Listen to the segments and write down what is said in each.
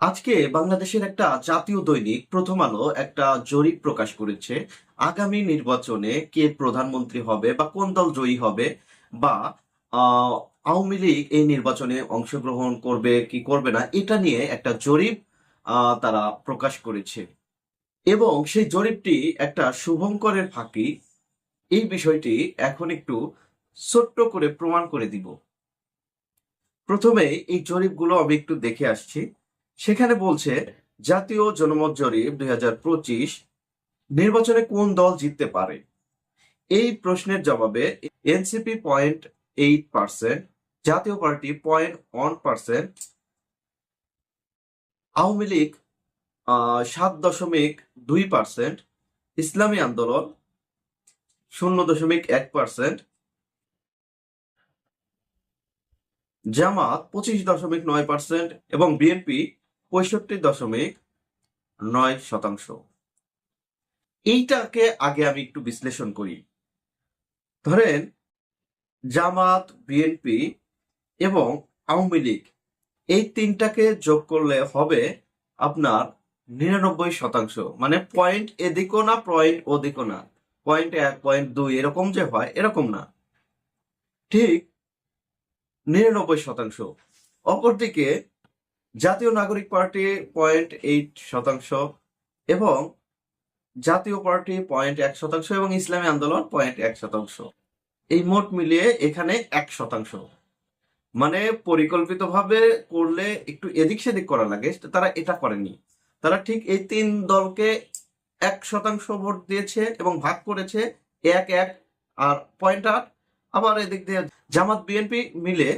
আজকে বাংলাদেশের একটা জাতীয় দৈনিক প্রথম আলো একটা জরিপ প্রকাশ করেছে। আগামী নির্বাচনে কে প্রধানমন্ত্রী হবে বা কোন দল জয়ী হবে বা আওয়ামী লীগ এই নির্বাচনে অংশগ্রহণ করবে কি করবে না, এটা নিয়ে একটা জরিপ তারা প্রকাশ করেছে। এবং সেই জরিপটি একটা শুভঙ্করের ফাঁকি। এই বিষয়টি এখন একটু ছোট্ট করে প্রমাণ করে দিব। প্রথমে এই জরিপগুলো আমি একটু দেখে আসছি। সেখানে বলছে, জাতীয় জনমত জরিপ দুই হাজার পঁচিশ, নির্বাচনে কোন দল জিততে পারে? এই প্রশ্নের জবাবে NCP point eight percent Jatiya Party point one percent Awami League সাত দশমিক দুই পার্সেন্ট ইসলামী আন্দোলন শূন্য দশমিক এক পার্সেন্ট জামাত পঁচিশ দশমিক নয় পার্সেন্ট এবং বিএনপি পঁয়ষট্টি দশমিক নয় শতাংশ। এইটাকে আগে আমি একটু বিশ্লেষণ করি। ধরেন, জামাত, বিএনপি এবং আওয়ামী লীগ, এই তিনটাকে যোগ করলে হবে আপনার নিরানব্বই শতাংশ। মানে পয়েন্ট এদিকও না, পয়েন্ট ওদিকও না। পয়েন্ট এক, পয়েন্ট দুই, এরকম যে হয়, এরকম না। ঠিক নিরানব্বই শতাংশ। অপরদিকে জাতীয় নাগরিক পার্টি পয়েন্ট এইট শতাংশ এবং জাতীয় পার্টি পয়েন্ট এক শতাংশ এবং ইসলামী আন্দোলন পয়েন্ট এক শতাংশ। এই মোট মিলিয়ে এখানে এক শতাংশ। মানে পরিকল্পিতভাবে করলে একটু এদিক সেদিক করা লাগে তারা এটা করেনি। তারা ঠিক এই তিন দলকে এক শতাংশ ভোট দিয়েছে এবং ভাগ করেছে এক এক আর পয়েন্ট আট। আবার এদিক দিয়ে জামাত বিএনপি মিলে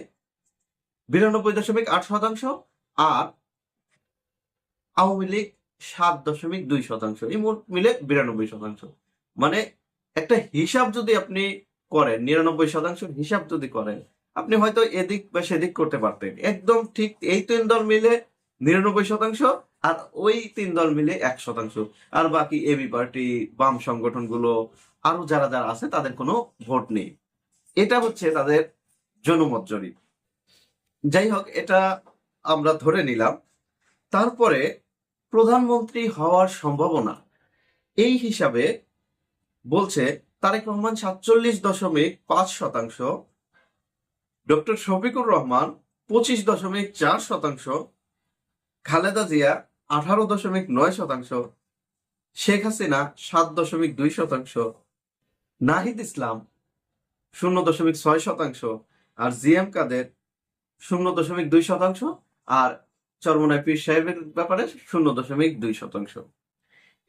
বিরানব্বই দশমিক আট শতাংশ আর আওয়ামী লীগ সাত দশমিক দুই শতাংশ, এই মোট মিলে বিরানব্বই শতাংশ। মানে একটা হিসাব যদি আপনি করেন, নিরানব্বই শতাংশ হিসাব যদি করেন, আপনি হয়তো এদিক বা সেদিক করতে পারতেন। একদম ঠিক এই তিন দল মিলে নিরানব্বই শতাংশ আর ওই তিন দল মিলে এক শতাংশ। আর বাকি এবি পার্টি বাম সংগঠনগুলো, আরও যারা যারা আছে, তাদের কোনো ভোট নেই। এটা হচ্ছে তাদের জনমত জরিপ। যাই হোক, এটা আমরা ধরে নিলাম, তারপরে প্রধানমন্ত্রী হওয়ার সম্ভাবনা। এই হিসাবে বলছে তারেক রহমান সাতচল্লিশ দশমিক পাঁচ শতাংশ, ডক্টর শফিকুর রহমান পঁচিশ দশমিক চার শতাংশ, খালেদা জিয়া আঠারো দশমিক নয় শতাংশ, শেখ হাসিনা সাত দশমিক দুই শতাংশ, নাহিদ ইসলাম শূন্য দশমিক ছয় শতাংশ আর জিএম কাদের শূন্য দশমিক দুই শতাংশ আর চরমনায় পীর সাহেবের ব্যাপারে শূন্য দশমিক দুই শতাংশ।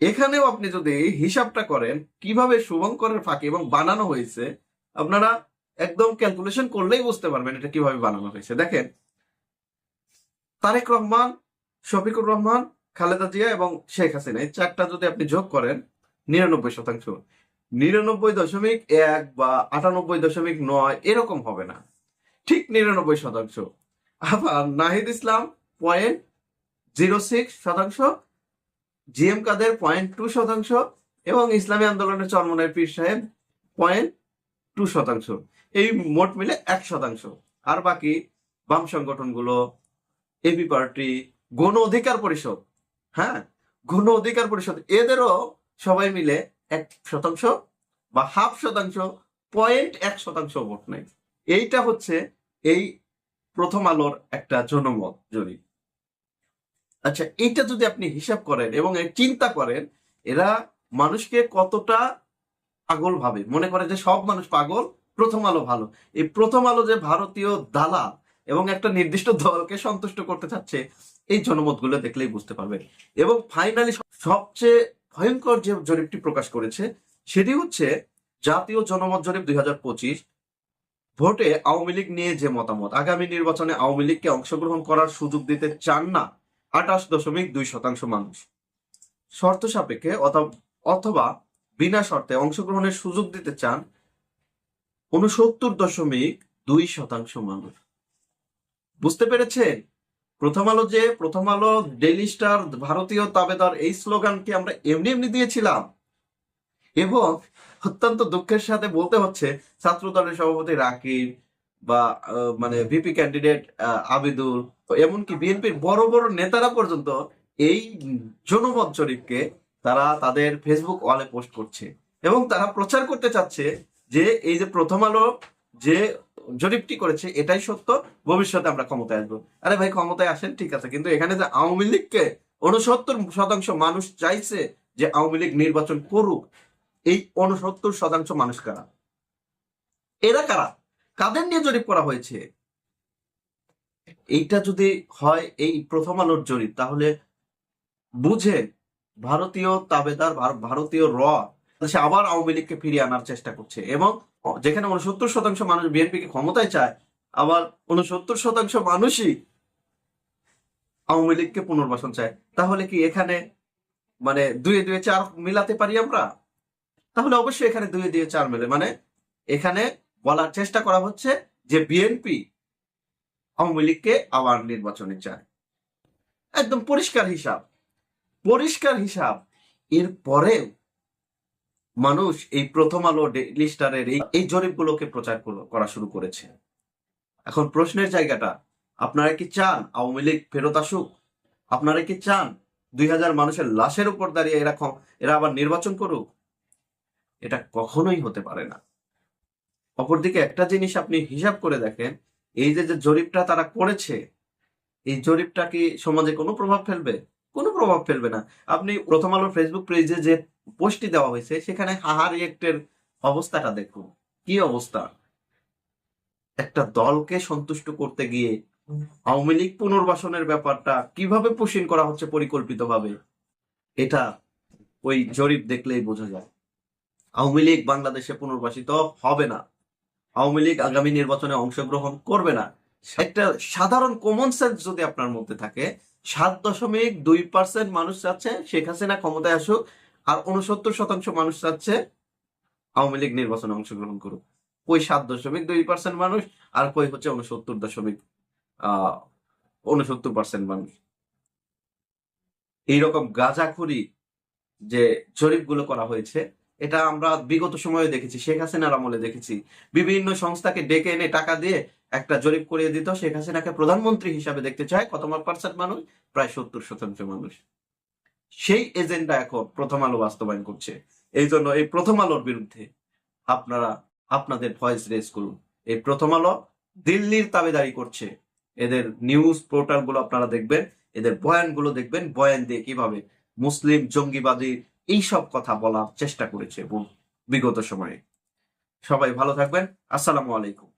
এখানেও আপনি যদি হিসাবটা করেন, কীভাবে শুভঙ্করের ফাঁকি এবং বানানো হয়েছে, আপনারা একদম ক্যালকুলেশন করলেই বুঝতে পারবেন এটা কীভাবে বানানো হয়েছে। দেখেন, তারেক রহমান, শফিকুর রহমান, খালেদা জিয়া এবং শেখ হাসিনা, এই চারটা যদি আপনি যোগ করেন, নিরানব্বই শতাংশ। নিরানব্বই দশমিক এক বা আটানব্বই দশমিক নয় এরকম হবে না। ঠিক নিরানব্বই শতাংশ। আবার Nahid Islam point zero six শতাংশ জিএম কাদের পয়েন্ট টু শতাংশ, এবং ইসলামী আন্দোলনের চরমনের পীর সাহেব পয়েন্ট টু শতাংশ। এই মোট মিলে এক শতাংশ। আর বাকি বাম সংগঠনগুলো এবি পার্টি গণ অধিকার পরিষদ হ্যাঁ? গণ অধিকার পরিষদ, এদেরও সবাই মিলে এক শতাংশ বা হাফ শতাংশ পয়েন্ট এক শতাংশ ভোট নেই এইটা হচ্ছে এই প্রথম আলোর একটা জনমত জরিপ আচ্ছা এটা যদি আপনি হিসাব করেন এবং চিন্তা করেন, এরা মানুষকে কতটা পাগল ভাবে। মনে করে যে সব মানুষ পাগল, প্রথম আলো ভালো। এই প্রথম আলো যে ভারতীয় দালা এবং একটা নির্দিষ্ট দলকে সন্তুষ্ট করতে চাচ্ছে, এই জনমতগুলো দেখলেই বুঝতে পারবেন। এবং ফাইনালি সবচেয়ে ভয়ঙ্কর যে জরিপটি প্রকাশ করেছে, সেটি হচ্ছে জাতীয় জনমত জরিপ দুই হাজার পঁচিশ ভোটে আওয়ামী লীগ নিয়ে যে মতামত, আগামী নির্বাচনে আওয়ামী লীগকে অংশগ্রহণ করার সুযোগ দিতে চান না আঠাশ দশমিক দুই শতাংশ মানুষ। শর্ত সাপেক্ষে অথবা- বিনা শর্তে অংশগ্রহণের সুযোগ দিতে চান উনসত্তর দশমিক দুই শতাংশ মানুষ। বুঝতে পেরেছেন? প্রথম আলো যে, প্রথম আলো ডেলি স্টার ভারতীয় তাবেদার এই স্লোগানকে আমরা এমনি এমনি দিয়েছিলাম। এবং অত্যন্ত দুঃখের সাথে বলতে হচ্ছে ছাত্র দলের সভাপতি রাকিব বা মানে ভিপি ক্যান্ডিডেট আবিদুল এমনকি বিএনপির বড় বড় নেতারা পর্যন্ত এই জনমত জরিপকে তারা তাদের ফেসবুক ওয়ালে পোস্ট করছে। এবং তারা প্রচার করতে চাচ্ছে যে এই যে প্রথম আলো যে জরিপটি করেছে এটাই সত্য ভবিষ্যতে আমরা ক্ষমতায় আসব। আরে ভাই ক্ষমতায় আসেন ঠিক আছে কিন্তু এখানে যে আওয়ামী লীগকে উনসত্তর শতাংশ মানুষ চাইছে যে আওয়ামী লীগ নির্বাচন করুক এই উনসত্তর শতাংশ মানুষ কারা? এরা কারা? কাদের নিয়ে জরিপ করা হয়েছে? এইটা যদি হয় এই প্রথম আলোর জরিপ, তাহলে বুঝে ভারতীয় তাবেদার ভারতীয় র সে আবার আওয়ামী লীগকে ফিরিয়ে আনার চেষ্টা করছে এবং যেখানে উনসত্তর শতাংশ মানুষ বিএনপিকে ক্ষমতায় চায়, আবার উনসত্তর শতাংশ মানুষই আওয়ামী লীগকে পুনর্বাসন চায়। তাহলে কি এখানে মানে দুয়ে দুয়ে চার মিলাতে পারি আমরা? তাহলে অবশ্যই এখানে দুই দিয়ে চার মেলে। মানে এখানে বলার চেষ্টা করা হচ্ছে যে বিএনপি আওয়ামী লীগকে আবার নির্বাচনে চায়। একদম পরিষ্কার হিসাব। পরিষ্কার হিসাব। এর পরেও মানুষ এই প্রথম আলো ডেইলি স্টারের এই এই জরিপগুলোকে প্রচার করা শুরু করেছে। এখন প্রশ্নের জায়গাটা, আপনারা কি চান আওয়ামী লীগ ফেরত আসুক? আপনারা কি চান দুই হাজার মানুষের লাশের উপর দাঁড়িয়ে এরা এরা আবার নির্বাচন করুক? এটা কখনোই হতে পারে না। অপরদিকে একটা জিনিস আপনি হিসাব করে দেখেন, এই যে যে জরিপটা তারা করেছে, এই জরিপটা কি সমাজে কোনো প্রভাব ফেলবে? কোনো প্রভাব ফেলবে না। আপনি প্রথম আলো ফেসবুক পেজে যে পোস্টটি দেওয়া হয়েছে, সেখানে হাহা রিয়েক্টের অবস্থাটা দেখুন। কি অবস্থা? একটা দলকে সন্তুষ্ট করতে গিয়ে আওয়ামী লীগ পুনর্বাসনের ব্যাপারটা কীভাবে পুষিন করা হচ্ছে পরিকল্পিতভাবে, এটা ওই জরিপ দেখলেই বোঝা যায়। আওয়ামী লীগ বাংলাদেশে পুনর্বাসিত হবে না। আওয়ামী লীগ আগামী নির্বাচনে অংশগ্রহণ করবে না। একটা সাধারণ কমন সেন্স যদি আপনার মধ্যে থাকে, সাত দশমিক দুই পার্সেন্ট মানুষ চাচ্ছে শেখ হাসিনা ক্ষমতায় আসুক আর উনসত্তর শতাংশ মানুষ চাচ্ছে আওয়ামী লীগ নির্বাচনে অংশগ্রহণ করুক। কই সাত দশমিক দুই পার্সেন্ট মানুষ আর কই হচ্ছে উনসত্তর দশমিক আহ উনসত্তর পার্সেন্ট মানুষ। এইরকম গাঁজাখুরি যে জরিপগুলো করা হয়েছে এটা আমরা বিগত সময়ে দেখেছি, শেখ হাসিনার আমলে দেখেছি। বিভিন্ন সংস্থাকে ডেকে এনে টাকা দিয়ে একটা জরিপ করিয়ে দিত, শেখ হাসিনাকে প্রধানমন্ত্রী হিসাবে দেখতে চায় কত পার্সেন্ট মানুষ? প্রায় সত্তর শতাংশ মানুষ। সেই এজেন্ডা এখন প্রথম আলো বাস্তবায়ন করছে। এই জন্য এই প্রথম আলোর বিরুদ্ধে আপনারা, আপনাদের ভয়েস রেজ করুন। এই প্রথম আলো দিল্লির তাবেদারি করছে। এদের নিউজ পোর্টালগুলো আপনারা দেখবেন, এদের বয়ানগুলো দেখবেন, বয়ান দিয়ে কীভাবে মুসলিম জঙ্গিবাদী এইসব কথা বলার চেষ্টা করেছে এবং বিগত সময়ে। সবাই ভালো থাকবেন। আসসালামু আলাইকুম।